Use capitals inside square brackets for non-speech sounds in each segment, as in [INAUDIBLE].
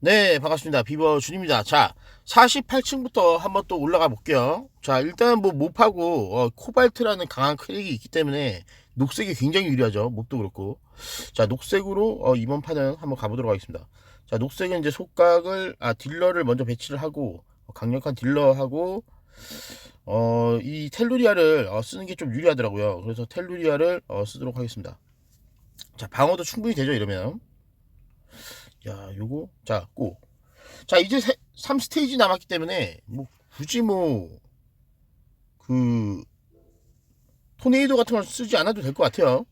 네, 반갑습니다. 비버 준입니다. 자, 48층부터 한번 또 올라가 볼게요. 자, 일단 뭐 몹하고 어, 코발트라는 강한 크랙이 있기 때문에 녹색이 굉장히 유리하죠. 몹도 그렇고. 자, 녹색으로 어, 이번 판은 한번 가보도록 하겠습니다. 자, 녹색은 이제 속각을 아 딜러를 먼저 배치를 하고 어, 강력한 딜러하고 어, 이 텔루리아를 어, 쓰는 게 좀 유리하더라고요. 그래서 텔루리아를 어, 쓰도록 하겠습니다. 자, 방어도 충분히 되죠, 이러면. 야, 요거 자, 고. 자, 이제 3 스테이지 남았기 때문에 뭐 굳이 뭐 그 토네이도 같은 걸 쓰지 않아도 될 것 같아요.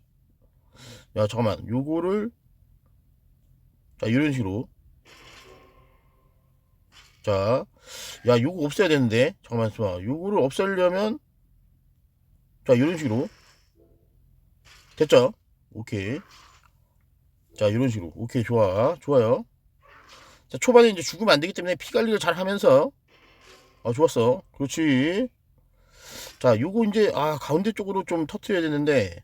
야, 잠깐만. 요거를 자, 이런 식으로 자, 야, 요거 없애야 되는데. 잠깐만 있어봐. 요거를 없애려면 자, 이런 식으로 됐죠? 오케이. 자, 이런 식으로. 오케이, 좋아. 좋아요. 자, 초반에 이제 죽으면 안 되기 때문에 피 관리를 잘 하면서. 어, 좋았어. 그렇지. 자, 요거 이제, 아, 가운데 쪽으로 좀 터트려야 되는데.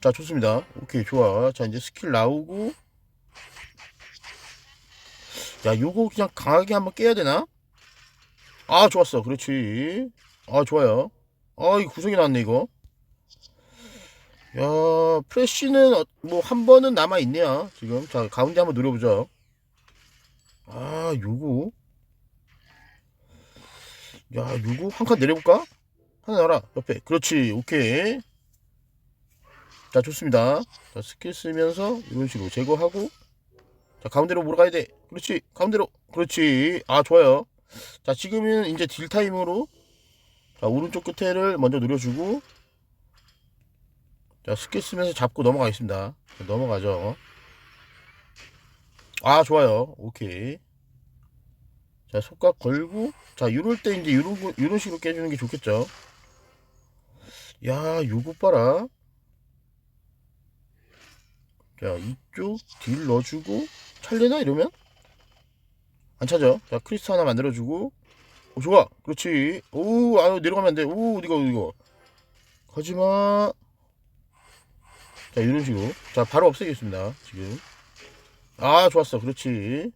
자, 좋습니다. 오케이, 좋아. 자, 이제 스킬 나오고. 야, 요거 그냥 강하게 한번 깨야 되나? 아, 좋았어. 그렇지. 아, 좋아요. 아, 이 구석이 나왔네, 이거. 야, 프레쉬는 뭐 한 번은 남아 있네요. 지금 자 가운데 한번 누려보죠. 아, 요거. 야, 요거 한 칸 내려볼까? 하나 놔라 옆에. 그렇지, 오케이. 자, 좋습니다. 자, 스킬 쓰면서 이런 식으로 제거하고. 자, 가운데로 몰아가야 돼. 그렇지, 가운데로. 그렇지. 아, 좋아요. 자, 지금은 이제 딜 타임으로. 자, 오른쪽 끝에를 먼저 누려주고. 자, 스킬 쓰면서 잡고 넘어가겠습니다. 자, 넘어가죠. 아, 좋아요. 오케이. 자, 속각 걸고. 자, 이럴 때 이제 이런, 거- 이런 식으로 깨주는 게 좋겠죠. 야, 요거 봐라. 자, 이쪽 딜 넣어주고. 찰려나? 이러면? 안 차죠? 자, 크리스트 하나 만들어주고. 오, 좋아. 그렇지. 오, 아유, 내려가면 안 돼. 오, 어디가, 어디가. 가지마. 자 이런 식으로. 자 바로 없애겠습니다 지금. 아 좋았어. 그렇지.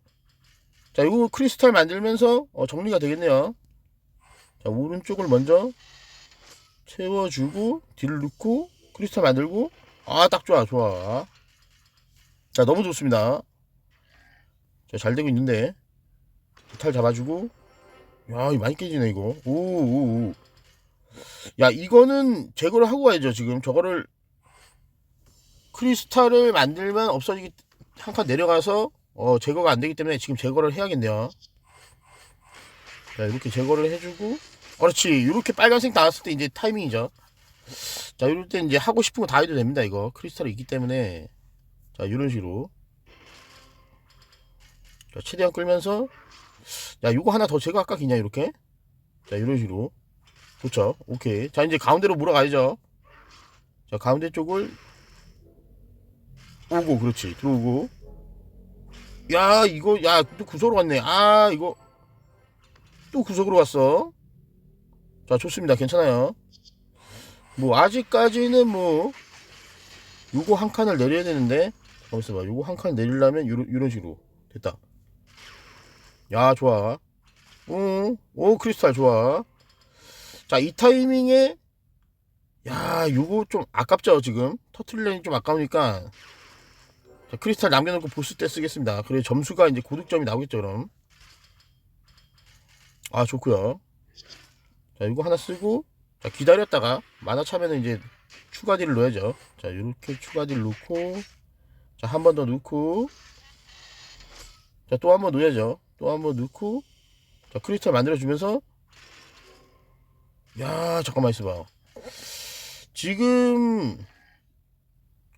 자 이거 크리스탈 만들면서 어, 정리가 되겠네요. 자 오른쪽을 먼저 채워주고 딜 넣고 크리스탈 만들고. 아 딱 좋아 좋아. 자 너무 좋습니다. 자 잘 되고 있는데. 탈 잡아주고. 야 이거 많이 깨지네 이거. 오 오 오. 야 이거는 제거를 하고 가야죠 지금. 저거를 크리스탈을 만들면 없어지기 한 칸 내려가서 어, 제거가 안 되기 때문에 지금 제거를 해야겠네요. 자 이렇게 제거를 해주고 그렇지. 이렇게 빨간색 나왔을 때 이제 타이밍이죠. 자 이럴 때 이제 하고 싶은 거 다 해도 됩니다 이거. 크리스탈이 있기 때문에. 자 이런 식으로. 자 최대한 끌면서. 야 이거 하나 더 제거할까 그냥 이렇게? 자 이런 식으로. 좋죠? 오케이. 자 이제 가운데로 몰아가야죠. 자 가운데 쪽을 오고 그렇지. 들어오고. 야 이거 야 또 구석으로 갔네. 아 이거. 또 구석으로 갔어. 자 좋습니다. 괜찮아요. 뭐 아직까지는 뭐 요거 한 칸을 내려야 되는데. 잠깐만 봐. 요거 한 칸을 내리려면 요런, 요런 식으로. 됐다. 야 좋아. 오, 오 크리스탈 좋아. 자 이 타이밍에. 야 요거 좀 아깝죠 지금? 터틀랜이 좀 아까우니까 자, 크리스탈 남겨놓고 보스 때 쓰겠습니다. 그래 점수가 이제 고득점이 나오겠죠 그럼. 아 좋고요. 자 이거 하나 쓰고 자 기다렸다가 만화 차면은 이제 추가 딜을 넣어야죠. 자 이렇게 추가 딜 넣고 자 한 번 더 넣고 자 또 한 번 넣어야죠. 또 한 번 넣고 자 크리스탈 만들어 주면서 야 잠깐만 있어봐. 지금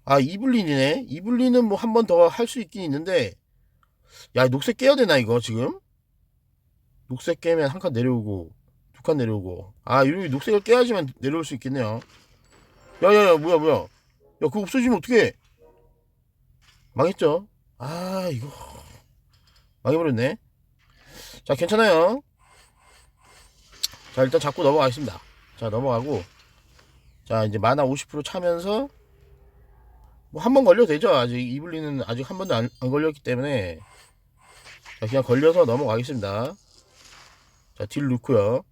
아 이블린이네. 이블린은 뭐 한 번 더 할 수 있긴 있는데. 야 녹색 깨야 되나 이거 지금? 녹색 깨면 한 칸 내려오고 두 칸 내려오고. 아 이렇게 녹색을 깨야지만 내려올 수 있겠네요. 야야야 뭐야 뭐야. 야 그거 없어지면 어떡해? 망했죠? 아 이거. 망해버렸네. 자 괜찮아요. 자 일단 잡고 넘어가겠습니다. 자 넘어가고. 자 이제 만화 50% 차면서 뭐 한 번 걸려도 되죠. 아직 이블리는 아직 한 번도 안, 안 걸렸기 때문에 자 그냥 걸려서 넘어가겠습니다. 자 딜 넣고요.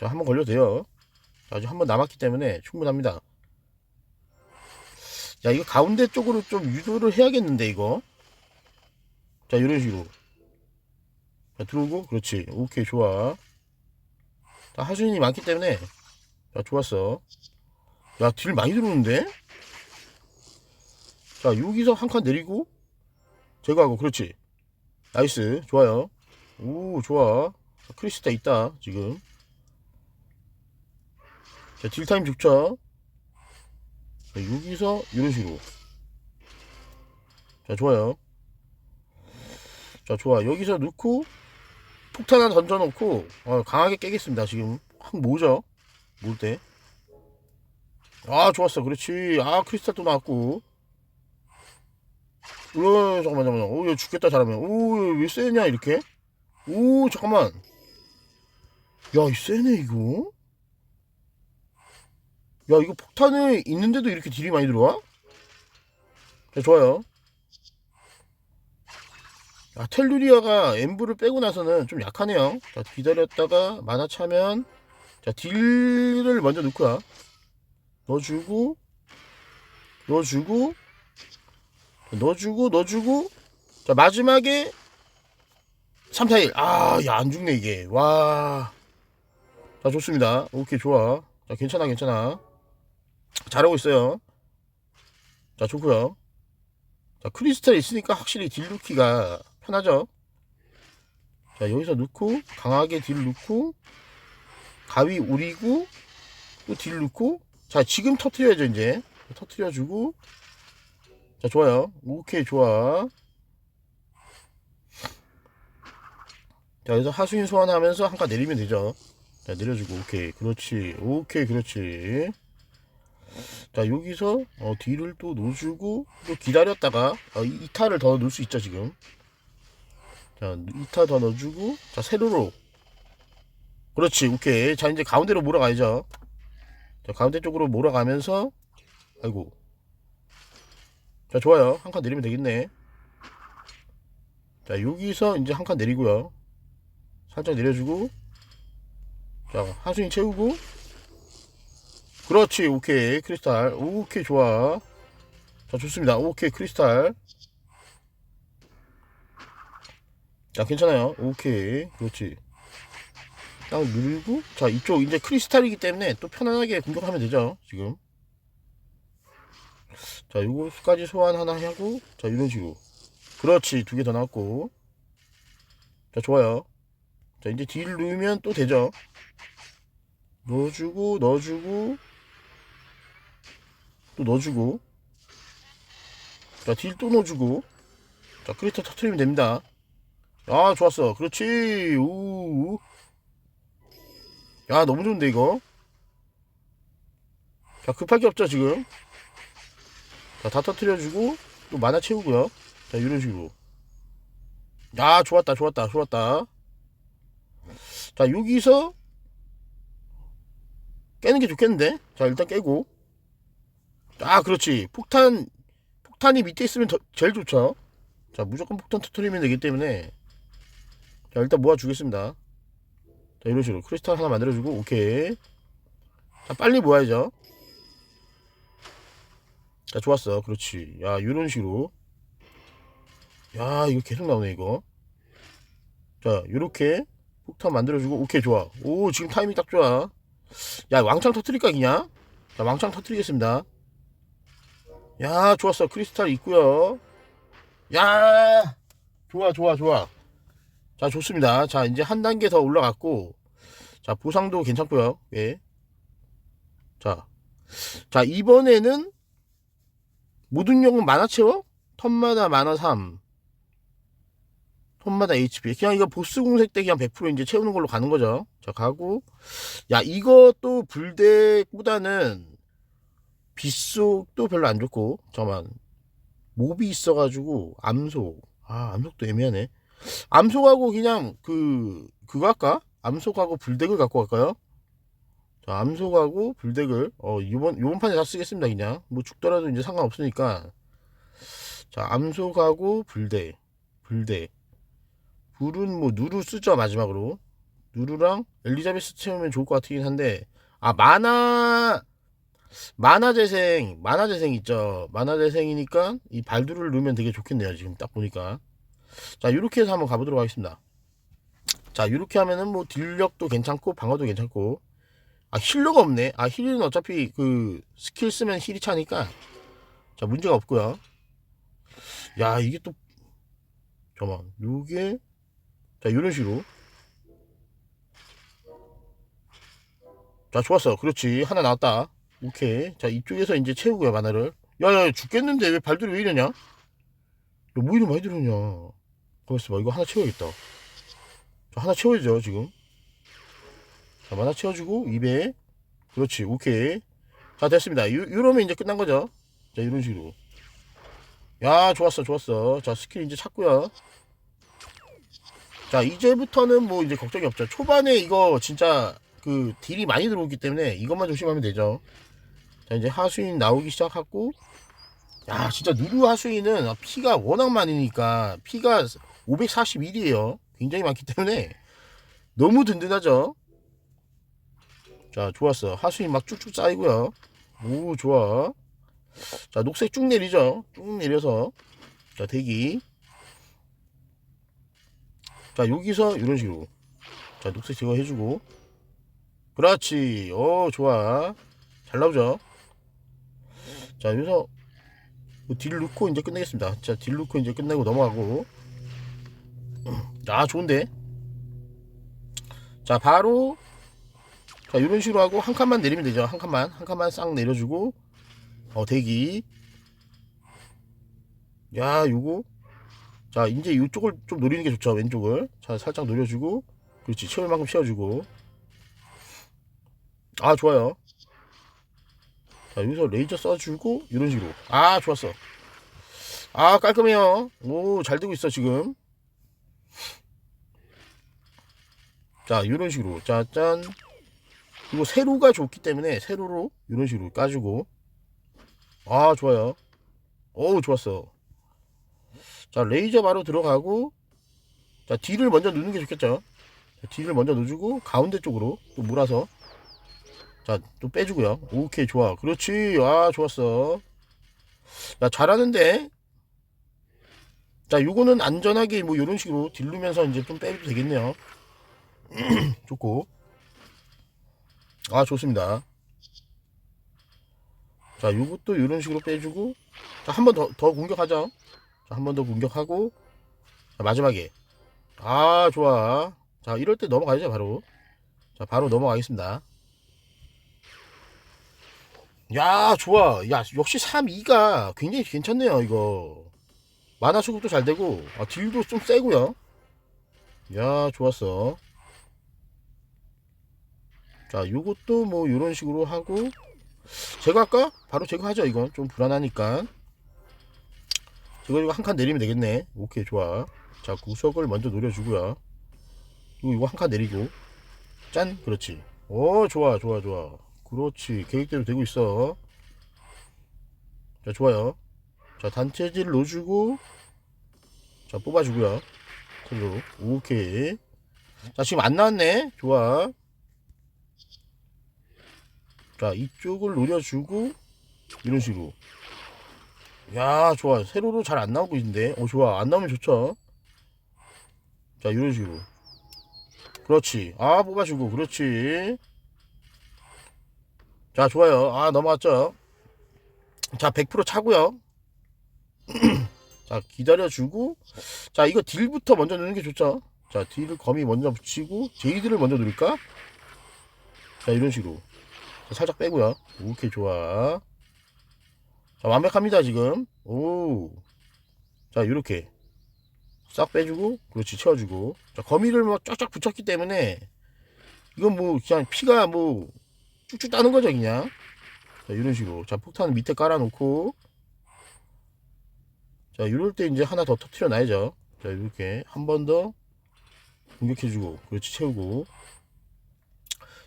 자 한 번 걸려도 돼요. 자, 아직 한 번 남았기 때문에 충분합니다. 자 이거 가운데 쪽으로 좀 유도를 해야겠는데 이거. 자 이런 식으로. 자 들어오고 그렇지. 오케이 좋아. 자 하수인이 많기 때문에 자 좋았어. 야 딜 많이 들어오는데? 자 여기서 한 칸 내리고 제거하고 그렇지. 나이스. 좋아요. 오 좋아. 자, 크리스타 있다 지금. 자 딜타임 좋죠 자, 여기서 이런 식으로. 자 좋아요. 자 좋아. 여기서 넣고 폭탄 하나 던져놓고 어, 강하게 깨겠습니다 지금. 확 모죠? 몰 때. 아 좋았어. 그렇지. 아 크리스탈 또 나왔고 오 잠깐만 잠깐만. 오얘 죽겠다 잘하면. 오 왜 세냐 이렇게? 오 잠깐만. 야 이 세네 이거? 야 이거 폭탄이 있는데도 이렇게 딜이 많이 들어와? 자 좋아요. 아 텔루리아가 엠브를 빼고 나서는 좀 약하네요. 자 기다렸다가 만화 차면 자 딜을 먼저 넣고야 넣어주고 넣어주고 넣어주고 넣어주고. 자 마지막에 3, 4, 1 아야 안 죽네 이게. 와 자 좋습니다. 오케이 좋아. 자 괜찮아 괜찮아. 잘하고 있어요. 자 좋고요. 자 크리스탈 있으니까 확실히 딜 넣기가 편하죠? 자 여기서 넣고 강하게 딜 넣고 가위 우리고 또 딜 넣고. 자 지금 터트려야죠 이제. 터트려주고 자 좋아요. 오케이 좋아. 자 여기서 하수인 소환하면서 한 칸 내리면 되죠. 자 내려주고 오케이. 그렇지. 오케이 그렇지. 자 여기서 어, 뒤를 또 놓아주고 또 기다렸다가 어, 이, 타를 더 넣을 수 있죠 지금. 자 2타 더 넣어주고 자 세로로. 그렇지 오케이. 자 이제 가운데로 몰아가야죠. 자 가운데 쪽으로 몰아가면서 아이고 자 좋아요. 한 칸 내리면 되겠네. 자 여기서 이제 한 칸 내리고요. 살짝 내려주고. 자 하수인 채우고. 그렇지 오케이. 크리스탈. 오케이 좋아. 자 좋습니다. 오케이 크리스탈. 자 괜찮아요. 오케이. 그렇지. 딱 누르고. 자 이쪽 이제 크리스탈이기 때문에 또 편안하게 공격하면 되죠 지금 자 요거까지 소환 하나 하고 자 이런 식으로. 그렇지. 두 개 더 나왔고. 자 좋아요. 자 이제 딜 넣으면 또 되죠? 넣어주고 넣어주고 또 넣어주고. 자 딜 또 넣어주고. 자 크리스탈 터트리면 됩니다. 아 좋았어. 그렇지. 우야 너무 좋은데 이거? 자 급할 게 없죠 지금 자 다 터트려주고 또 만화 채우고요. 자 이런 식으로 야 좋았다 좋았다 좋았다. 자 여기서 깨는 게 좋겠는데? 자 일단 깨고. 아 그렇지. 폭탄 폭탄이 밑에 있으면 더, 제일 좋죠. 자 무조건 폭탄 터트리면 되기 때문에. 자 일단 모아주겠습니다. 자 이런 식으로 크리스탈 하나 만들어주고 오케이. 자 빨리 모아야죠 자 좋았어. 그렇지. 야 이런 식으로. 야 이거 계속 나오네 이거. 자 요렇게 폭탄 만들어주고 오케이 좋아. 오 지금 타이밍 딱 좋아. 야 왕창 터트릴까 그냥? 자 왕창 터트리겠습니다. 야 좋았어. 크리스탈 있고요. 야! 좋아 좋아 좋아. 자 좋습니다. 자 이제 한 단계 더 올라갔고. 자 보상도 괜찮고요. 예. 자, 자 이번에는 모든 용은 만화 채워? 턴마다 만화 3 턴마다 HP 그냥 이거 보스 공색 때 그냥 100% 이제 채우는 걸로 가는 거죠. 자 가고. 야 이것도 불대보다는 빗속도 별로 안 좋고. 잠깐만. 몹이 있어가지고 암속. 아 암속도 애매하네. 암속하고 그냥 그 그거 할까? 암속하고 불덱을 갖고 갈까요? 자, 암소가고 불덱을 어 요번 요번 판에 다 쓰겠습니다 그냥. 뭐 죽더라도 이제 상관없으니까. 자 암소가고 불대 불대. 불은 뭐 누루 쓰죠 마지막으로. 누루랑 엘리자베스 채우면 좋을 것 같긴 한데. 아 마나 만화 재생 만화 재생 있죠. 만화 재생이니까 이 발두를 넣으면 되게 좋겠네요 지금 딱 보니까. 자 이렇게 해서 한번 가보도록 하겠습니다. 자 이렇게 하면은 뭐 딜력도 괜찮고 방어도 괜찮고 아 힐러가 없네. 아 힐은 어차피 그 스킬 쓰면 힐이 차니까. 자 문제가 없고요. 야 이게 또 잠깐만. 요게 자 이런 식으로. 자 좋았어. 그렇지. 하나 나왔다. 오케이. 자 이쪽에서 이제 채우고요 만화를. 야야 죽겠는데 왜 발들이 왜 이러냐? 야뭐 이리 많이 들어오냐? 가만있어 봐. 이거 하나 채워야겠다. 자 하나 채워야죠 지금 자 만화 채워주고 200 그렇지 오케이. 자 됐습니다. 요, 요러면 이제 끝난 거죠? 자 이런 식으로. 야 좋았어 좋았어. 자 스킬 이제 찾고요. 자 이제부터는 뭐 이제 걱정이 없죠. 초반에 이거 진짜 그 딜이 많이 들어오기 때문에 이것만 조심하면 되죠. 자 이제 하수인 나오기 시작하고. 야 진짜 누르 하수인은 피가 워낙 많으니까 피가 541이에요. 굉장히 많기 때문에 너무 든든하죠 자 좋았어. 하수인 막 쭉쭉 쌓이고요. 오 좋아. 자 녹색 쭉 내리죠. 쭉 내려서. 자 대기. 자 여기서 이런 식으로. 자 녹색 제거 해주고. 그렇지. 오 좋아. 잘 나오죠? 자 여기서 뭐딜 넣고 이제 끝내겠습니다. 자딜 넣고 이제 끝내고 넘어가고. 아 좋은데? 자 바로 자 이런 식으로 하고 한 칸만 내리면 되죠. 한 칸만. 한 칸만 싹 내려주고. 어 대기. 야 요거. 자 이제 이쪽을 좀 노리는 게 좋죠 왼쪽을. 자 살짝 노려주고. 그렇지. 채울 만큼 채워주고. 아 좋아요. 자 여기서 레이저 써주고 이런 식으로. 아 좋았어. 아 깔끔해요. 오 잘 되고 있어 지금. 자 이런 식으로. 짜짠 그리고 세로가 좋기 때문에 세로로 이런 식으로 까주고. 아 좋아요. 오 좋았어. 자 레이저 바로 들어가고 자 D를 먼저 누는 게 좋겠죠? 자, D를 먼저 넣어주고 가운데 쪽으로 또 몰아서. 자 또 빼주고요. 오케이 좋아. 그렇지. 아 좋았어. 야 잘하는데. 자 요거는 안전하게 뭐 요런 식으로 딜르면서 이제 좀 빼도 되겠네요. [CLEARS THROAT] 좋고 아 좋습니다. 자 요것도 요런 식으로 빼주고 자한 번 더더 공격하죠? 한번 더 공격하고 자, 마지막에. 아 좋아. 자 이럴 때 넘어가야죠 바로. 자 바로 넘어가겠습니다. 야 좋아. 야 역시 3-2가 굉장히 괜찮네요 이거. 만화 수급도 잘 되고 아, 딜도 좀 세고요. 야 좋았어 자 요것도 뭐 요런 식으로 하고 제거할까? 바로 제거하죠 이건. 좀 불안하니까. 제거 이거 한 칸 내리면 되겠네. 오케이 좋아. 자 구석을 먼저 노려주고요. 이거 이거 한 칸 내리고. 짠 그렇지. 오 좋아 좋아 좋아. 그렇지. 계획대로 되고 있어. 자 좋아요. 자 단체질 넣어주고 자 뽑아주고요. 그대로 오케이. 자 지금 안 나왔네. 좋아 자 이쪽을 노려주고 이런 식으로. 야 좋아. 세로로 잘 안 나오고 있는데. 어 좋아. 안 나오면 좋죠? 자 이런 식으로. 그렇지. 아 뽑아주고. 그렇지. 자 좋아요. 아 넘어갔죠? 자 100% 차고요. [CLEARS THROAT] 자 기다려주고. 자 이거 딜부터 먼저 넣는 게 좋죠? 자 딜을 거미 먼저 붙이고 제이드를 먼저 누를까? 자 이런 식으로. 자, 살짝 빼고요. 오케이 좋아. 자 완벽합니다 지금. 오 자 이렇게. 싹 빼주고 그렇지 채워주고. 자 거미를 뭐 쫙쫙 붙였기 때문에 이건 뭐 그냥 피가 뭐 쭉쭉 따는 거죠 그냥. 자 이런 식으로. 자 폭탄 밑에 깔아놓고. 자 이럴 때 이제 하나 더 터트려 놔야죠. 자 이렇게. 한 번 더 공격해주고 그렇지 채우고. 야,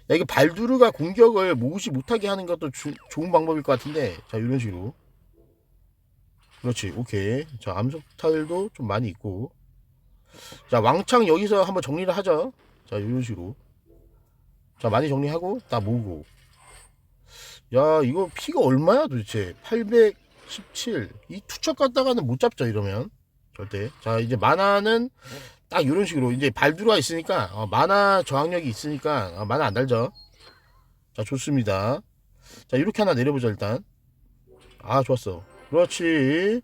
이게 발두르가 공격을 모으지 못하게 하는 것도 주- 좋은 방법일 것 같은데. 자 이런 식으로. 그렇지. 오케이. 자 암석 타일도 좀 많이 있고. 자 왕창 여기서 한번 정리를 하죠. 자 이런 식으로. 자 많이 정리하고 딱 모으고. 야 이거 피가 얼마야 도대체? 817 이 투척 갔다가는 못 잡죠 이러면. 절대. 자 이제 만화는 딱 이런 식으로 이제 발두가 있으니까 어, 만화 저항력이 있으니까 어, 만화 안 달죠? 자 좋습니다. 자 이렇게 하나 내려보자 일단. 아 좋았어. 그렇지.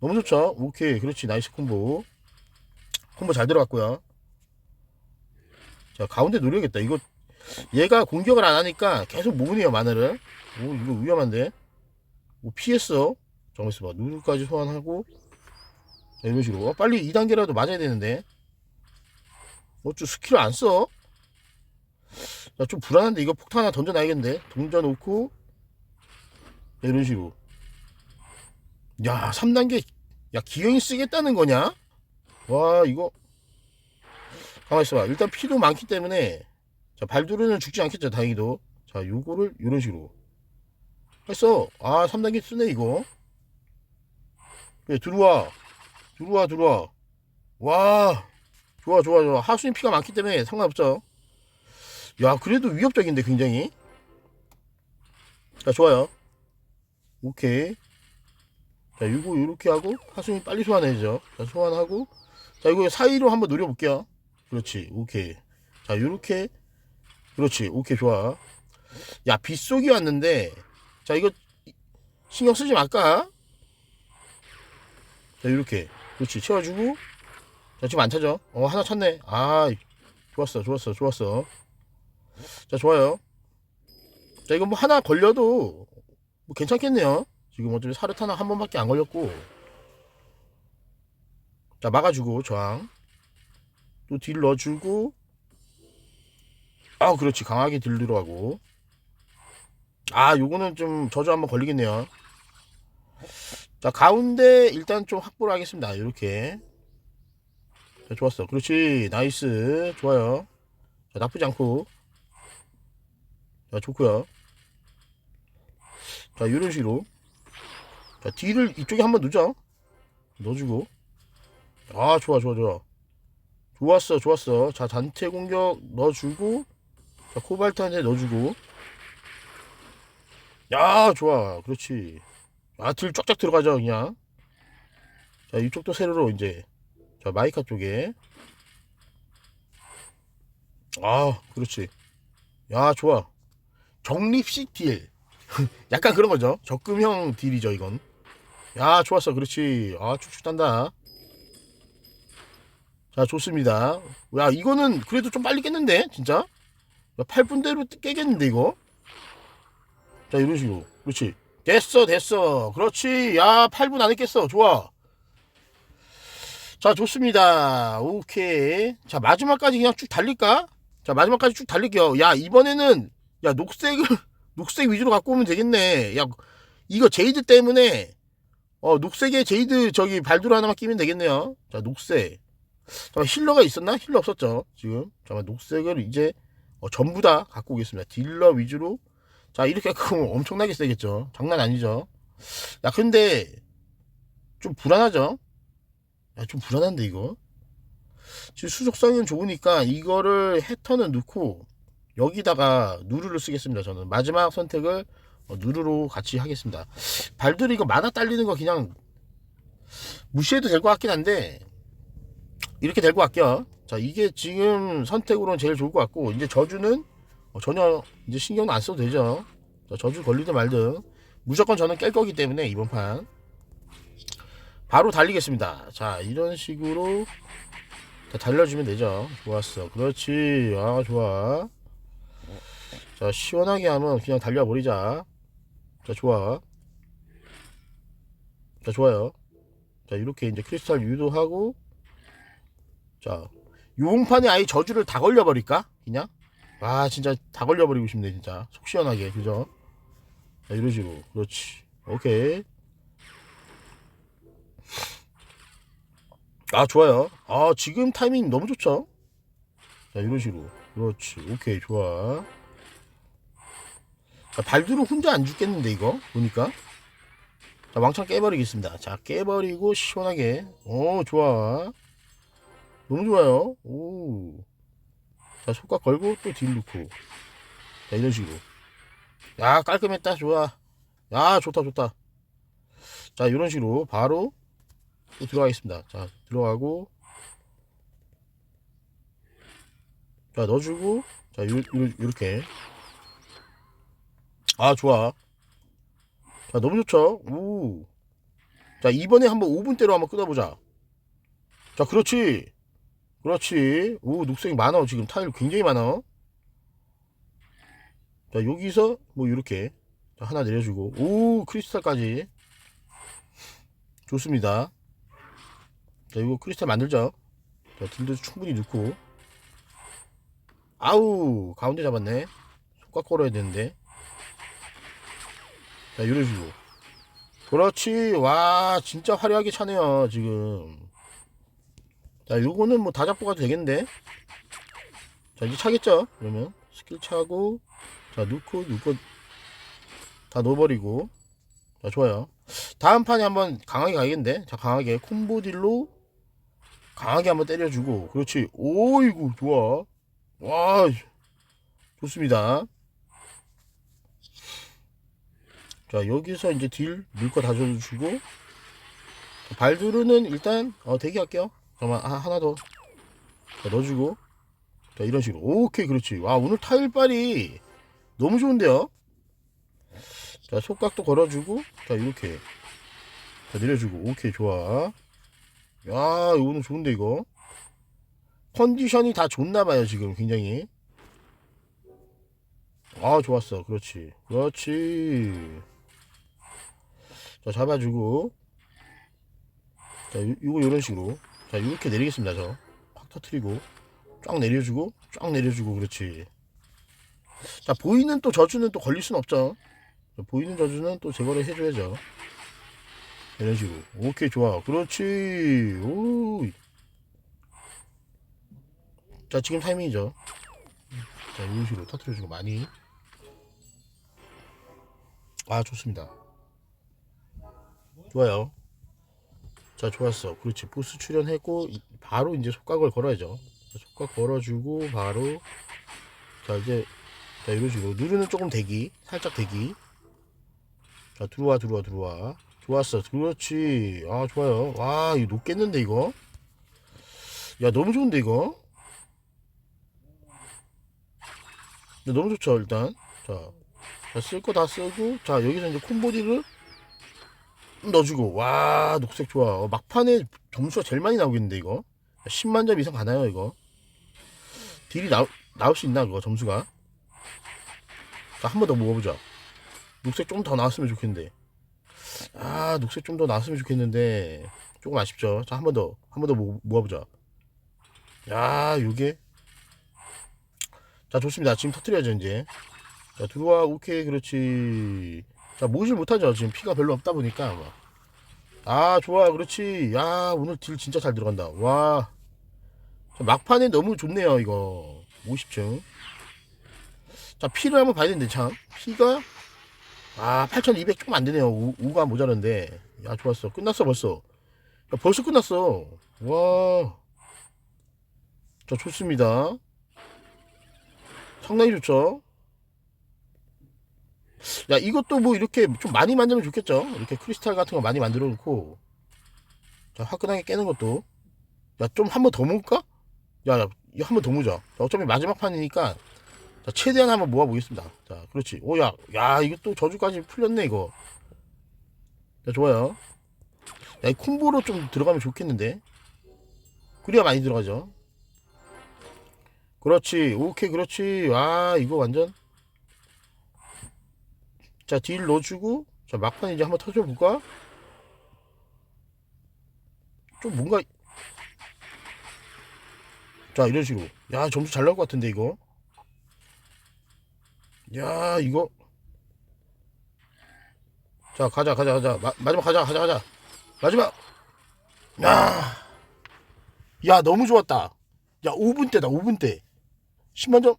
너무 좋죠? 오케이. 그렇지. 나이스 콤보. 콤보 잘 들어갔고요. 자 가운데 노려야겠다. 이거 얘가 공격을 안 하니까 계속 모으네요 마늘을 오 이거 위험한데. 오 피했어. 잠깐만 있어봐. 누르까지 소환하고. 자, 이런 식으로. 어, 빨리 2단계라도 맞아야 되는데. 어쭈 스킬을 안 써? 야, 좀 불안한데 이거 폭탄 하나 던져놔야겠는데. 던져놓고. 자, 이런 식으로. 야 3단계. 야 기영이 쓰겠다는 거냐? 와 이거. 가만 있어봐. 일단 피도 많기 때문에. 자 발두르는 죽지 않겠죠 다행히도. 자 요거를 이런 식으로. 했어. 아 3단계 쓰네 이거. 그래 들어와 들어와 들어와. 와 좋아 좋아 좋아. 하수인 피가 많기 때문에 상관없죠. 야 그래도 위협적인데 굉장히. 자 좋아요. 오케이. 자 이거 이렇게 하고 하수인 빨리 소환해야죠. 자 소환하고. 자 이거 사이로 한번 노려볼게요. 그렇지. 오케이. 자 요렇게. 그렇지. 오케이 좋아. 야 빗속이 왔는데. 자 이거 신경 쓰지 말까? 자 요렇게 그렇지. 채워주고. 자 지금 안 차죠? 어 하나 찼네. 아 좋았어 좋았어 좋았어. 자 좋아요. 자 이거 뭐 하나 걸려도 뭐 괜찮겠네요. 지금 어차피 사르 하나 한 번밖에 안 걸렸고. 자 막아주고 저항. 또 딜 넣어주고. 아 그렇지. 강하게 딜 들어가고. 아 요거는 좀 저주 한번 걸리겠네요 자 가운데 일단 좀 확보를 하겠습니다. 이렇게. 자 좋았어. 그렇지. 나이스. 좋아요. 자 나쁘지 않고. 자 좋고요. 자 이런 식으로. 자 딜을 이쪽에 한번 넣자. 넣어주고. 아 좋아 좋아 좋아. 좋았어 좋았어. 자 단체 공격 넣어주고. 자 코발트한테 넣어주고. 야 좋아. 그렇지 아딜 쫙쫙 들어가죠 그냥. 자 이쪽도 세로로 이제 자 마이카 쪽에. 아 그렇지. 야 좋아. 적립식 딜. [LAUGHS] 약간 그런 거죠. 적금형 딜이죠 이건. 야 좋았어. 그렇지. 아 축축 단다. 자 좋습니다. 야 이거는 그래도 좀 빨리 깼는데 진짜? 야, 8분대로 깨겠는데 이거? 자 이런 식으로. 그렇지 됐어 됐어. 그렇지. 야 8분 안에 깼어. 좋아. 자 좋습니다. 오케이. 자 마지막까지 그냥 쭉 달릴까? 자 마지막까지 쭉 달릴게요. 야 이번에는 야 녹색을 [LAUGHS] 녹색 위주로 갖고 오면 되겠네. 야 이거 제이드 때문에 어 녹색에 제이드 저기 발두로 하나만 끼면 되겠네요. 자 녹색. 잠깐 힐러가 있었나? 힐러 없었죠 지금. 잠깐 녹색을 이제 어, 전부 다 갖고 오겠습니다. 딜러 위주로 자 이렇게 오면 엄청나게 세겠죠. 장난 아니죠. 야 근데 좀 불안하죠? 야 좀 불안한데 이거? 지금 수족성은 좋으니까 이거를 해터는 넣고 여기다가 누르를 쓰겠습니다 저는. 마지막 선택을 어, 누르로 같이 하겠습니다. 발들이 이거 만화 딸리는 거 그냥 무시해도 될 것 같긴 한데 이렇게 될 것 같게요. 자 이게 지금 선택으로는 제일 좋을 것 같고 이제 저주는 어, 전혀 이제 신경 안 써도 되죠. 자, 저주 걸리든 말든 무조건 저는 깰 거기 때문에 이번 판. 바로 달리겠습니다. 자 이런 식으로 자, 달려주면 되죠. 좋았어. 그렇지. 아 좋아. 자 시원하게 하면 그냥 달려버리자. 자 좋아. 자 좋아요. 자 이렇게 이제 크리스탈 유도하고 자 용판에 아예 저주를 다 걸려버릴까? 그냥 아 진짜 다 걸려버리고 싶네 진짜 속 시원하게 그죠 자 이런 식으로 그렇지 오케이 아 좋아요 아 지금 타이밍 너무 좋죠 자 이런 식으로 그렇지. 오케이, 좋아. 자, 발두르 혼자 안 죽겠는데, 이거? 보니까. 자, 왕창 깨버리겠습니다. 자, 깨버리고, 시원하게. 오, 좋아. 너무 좋아요. 오. 자, 속각 걸고, 또딜 넣고. 자, 이런 식으로. 야, 깔끔했다. 좋아. 야, 좋다, 좋다. 자, 이런 식으로 바로 또 들어가겠습니다. 자, 들어가고. 자, 넣어주고. 자, 요, 요, 요렇게. 아, 좋아. 자, 너무 좋죠? 오. 자, 이번에 한번 5분대로 한번 끊어보자. 자, 그렇지. 그렇지. 오, 녹색이 많아. 지금 타일 굉장히 많아. 자, 여기서 뭐, 요렇게. 자, 하나 내려주고. 오, 크리스탈까지. 좋습니다. 자, 이거 크리스탈 만들죠. 자, 딜도 충분히 넣고. 아우, 가운데 잡았네. 손꽉 걸어야 되는데. 자, 식으로. 그렇지. 와, 진짜 화려하게 차네요, 지금. 자, 요거는 뭐 다 잡고 가도 되겠는데. 자, 이제 차겠죠? 그러면. 스킬 차고, 자, 넣고, 넣고, 다 넣어버리고. 자, 좋아요. 다음 판에 한번 강하게 가야겠는데. 자, 강하게. 콤보 딜로 강하게 한번 때려주고. 그렇지. 오이구, 좋아. 와, 좋습니다. 자, 여기서 이제 딜, 물거 다 줘주고. 발두르는 일단, 어, 대기할게요. 잠깐만, 아, 하나 더. 자, 넣어주고. 자, 이런 식으로. 오케이, 그렇지. 와, 오늘 타일빨이 너무 좋은데요? 자, 속각도 걸어주고. 자, 이렇게. 자, 내려주고. 오케이, 좋아. 야, 이거는 좋은데, 이거. 컨디션이 다 좋나봐요, 지금 굉장히. 아, 좋았어. 그렇지. 그렇지. 자, 잡아주고. 자, 요, 요거 요런 식으로. 자, 이렇게 내리겠습니다, 저. 확 터트리고. 쫙 내려주고, 쫙 내려주고, 그렇지. 자, 보이는 또 저주는 또 걸릴 순 없죠. 자, 보이는 저주는 또 제거를 해줘야죠. 이런 식으로. 오케이, 좋아. 그렇지. 오. 자, 지금 타이밍이죠. 자, 이런 식으로 터트려주고 많이. 아, 좋습니다. 좋아요. 자, 좋았어. 그렇지. 보스 출연했고, 이- 바로 이제 속각을 걸어야죠. 자, 속각 걸어주고, 바로. 자, 이제, 자, 이런 식으로. 누르는 조금 대기. 살짝 대기. 자, 들어와, 들어와, 들어와. 좋았어. 그렇지. 아, 좋아요. 와, 이거 높겠는데, 이거? 야, 너무 좋은데, 이거? 네, 너무 좋죠, 일단. 자, 자, 쓸 거 다 쓰고, 자, 여기서 이제 콤보디를 넣어주고, 와, 녹색 좋아. 어, 막판에 점수가 제일 많이 나오겠는데, 이거? 10만 점 이상 가나요, 이거? 딜이 나, 나올 수 있나, 그거, 점수가? 자, 한 번더 모아보자. 녹색 좀 더 나왔으면 좋겠는데. 아, 녹색 좀 더 나왔으면 좋겠는데. 조금 아쉽죠. 자, 한 번 더, 한 번 더 모아보자. 야, 요게. 자, 좋습니다. 지금 터트려야죠, 이제. 자, 들어와. 오케이, 그렇지. 자, 모질 못하죠. 지금 피가 별로 없다 보니까. 뭐. 아, 좋아. 그렇지. 야, 오늘 딜 진짜 잘 들어간다. 와. 자, 막판에 너무 좋네요, 이거. 50층. 자, 피를 한번 봐야 되는데, 참. 피가, 아, 8200 조금 안 되네요. 5, 가 모자란데. 야, 좋았어. 끝났어, 벌써. 야, 벌써 끝났어. 와. 자, 좋습니다. 상당히 좋죠. 야, 이것도 뭐 이렇게 좀 많이 만들면 좋겠죠. 이렇게 크리스탈 같은 거 많이 만들어 놓고. 자, 화끈하게 깨는 것도. 야, 좀 한 번 더 모을까? 야, 야, 이거 한 번 더 모으자. 자, 어차피 마지막 판이니까. 자, 최대한 한번 모아보겠습니다. 자, 그렇지. 오, 야, 야, 이거 또 저주까지 풀렸네, 이거. 자, 좋아요. 야, 이 콤보로 좀 들어가면 좋겠는데. 그래야 많이 들어가죠. 그렇지. 오케이, 그렇지. 아, 이거 완전. 자, 딜 넣어주고. 자, 막판 이제 한번 터져볼까? 좀 뭔가. 자, 이런 식으로. 야, 점수 잘 나올 것 같은데, 이거. 야, 이거. 자, 가자, 가자, 가자. 마, 마지막 가자, 가자, 가자. 마지막. 야. 야, 너무 좋았다. 야, 5분 때다, 5분 때. 10만 점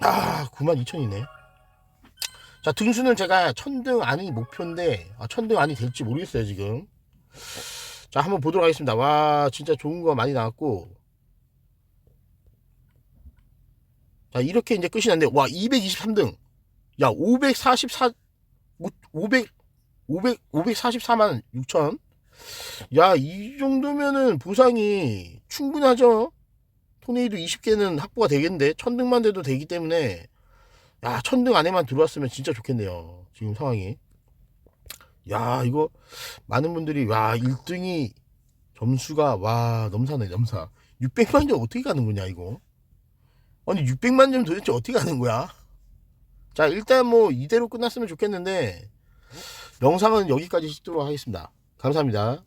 아 92,000이네 자 등수는 제가 천등 안이 목표인데 아, 천등 안이 될지 모르겠어요 지금. 자 한번 보도록 하겠습니다. 와 진짜 좋은 거 많이 나왔고. 자 이렇게 이제 끝이 났는데 와 223등. 야 544 500 500 544만 6천. 야 이 정도면은 보상이 충분하죠? 토네이도 20개는 확보가 되겠는데? 천등만 돼도 되기 때문에 야 천등 안에만 들어왔으면 진짜 좋겠네요 지금 상황이. 야 이거 많은 분들이 와 1등이 점수가 와 넘사네 넘사. 600만 점 어떻게 가는 거냐 이거? 아니 600만 점 도대체 어떻게 가는 거야? 자 일단 뭐 이대로 끝났으면 좋겠는데 영상은 여기까지 찍도록 하겠습니다. 감사합니다